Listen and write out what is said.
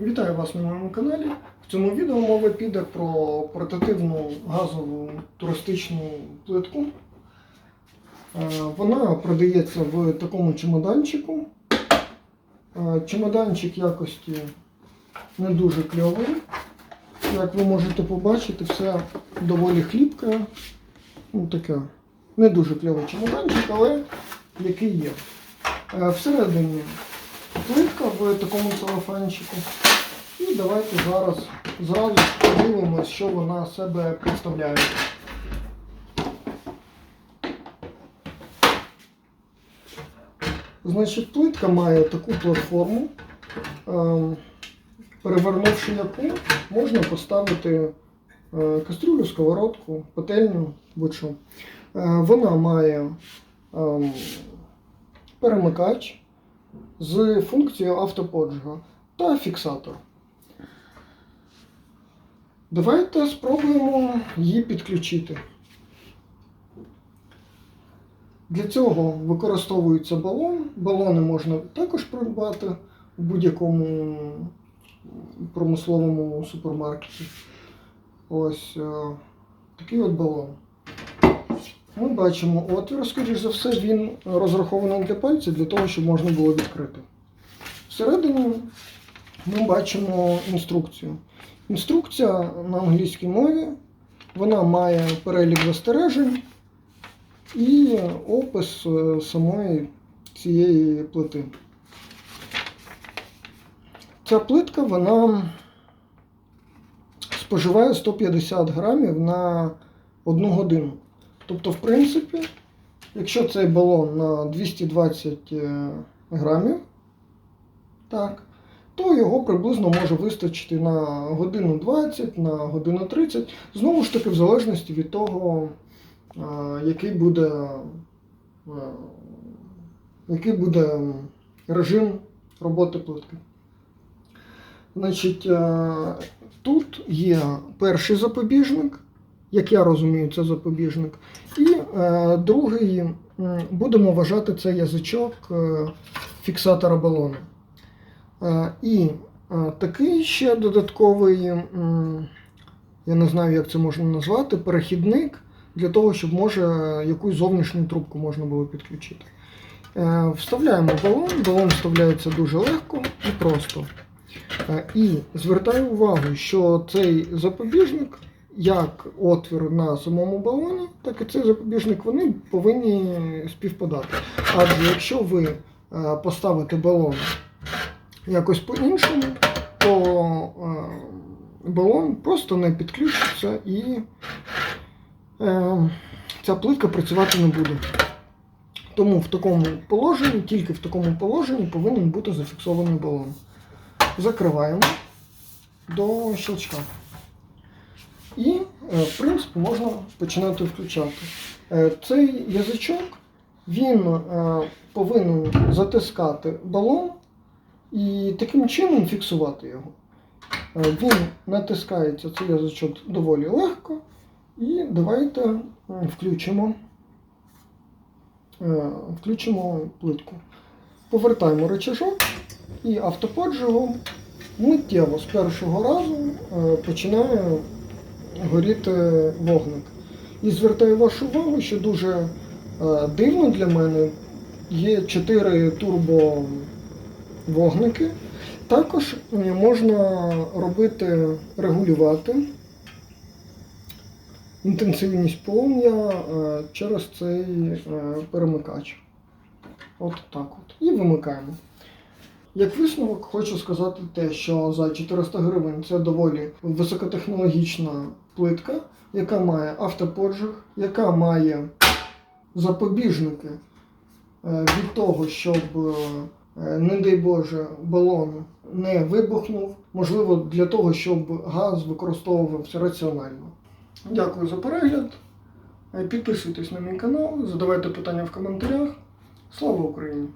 Вітаю вас на моєму каналі. В цьому відео мова піде про портативну газову туристичну плитку. Е, Вона продається в такому чемоданчику. Е, Чемоданчик якості не дуже кльовий. Як ви можете побачити, все доволі хліпке. Ну, таке не дуже кльовий чемоданчик, але який є. Е, Всередині плитка в такому целофанчику. І давайте зараз зразу подивимось, що вона себе представляє. Значить, плитка має таку платформу, ем, перевернувши яку, можна поставити е, кастрюлю, сковородку, пательню, будь-що. Е, Вона має ем, перемикач з функцією автоподжига та фіксатор. Давайте спробуємо її підключити. Для цього використовується балон. Балони можна також придбати у будь-якому промисловому супермаркеті. Ось е, такий от балон. Ми бачимо отвір, скоріш за все, він розрахований для пальця для того, щоб можна було відкрити. Всередині ми бачимо інструкцію. Інструкція на англійській мові. Вона має перелік застережень і опис е, самої цієї плити. Ця плитка вона споживає 150 грамів на одну годину. Тобто, в принципі, якщо цей балон на 220 е, грамів, так, то його приблизно може вистачити на годину 20, на годину 30, знову ж таки, в залежності від того, який буде, який буде режим роботи плитки. Значить, тут є перший запобіжник, як я розумію, це запобіжник. І другий, будемо вважати це язичок е, фіксатора балону. Е, і е, такий ще додатковий, я не знаю, як це можна назвати, перехідник для того, щоб може якусь зовнішню трубку можна було підключити. Е, вставляємо балон, балон вставляється дуже легко і просто. І звертаю увагу, що цей запобіжник, як отвір на самому балоні, так і цей запобіжник, вони повинні співпадати. Адже якщо ви поставите балон якось по-іншому, то е, балон просто не підключиться і е, ця плитка працювати не буде. Тому в такому положенні, тільки в такому положенні повинен бути зафіксований балон. Закриваємо до щелчка. І, е, в принципі, можна починати включати. Цей язичок він повинен затискати балон і таким чином фіксувати його. Е, Він натискається цей язичок доволі легко. І давайте включимо, е, включимо плитку. Повертаємо рычажок і автоподжигом миттєво з першого разу е, починає горіти вогник. І звертаю вашу увагу, що дуже дивно для мене є 4 турбо вогники. Також е, можна робити, регулювати інтенсивність полум'я е, через цей е, перемикач. От так от. І вимикаємо. Як висновок, хочу сказати те, що за 400 гривень це доволі високотехнологічна плитка, яка має автоподжиг, яка має запобіжники від того, щоб, не дай Боже, балон не вибухнув. Можливо, для того, щоб газ використовувався раціонально. Дякую за перегляд. Е, Підписуйтесь на мій канал, задавайте питання в коментарях. Слава Україні!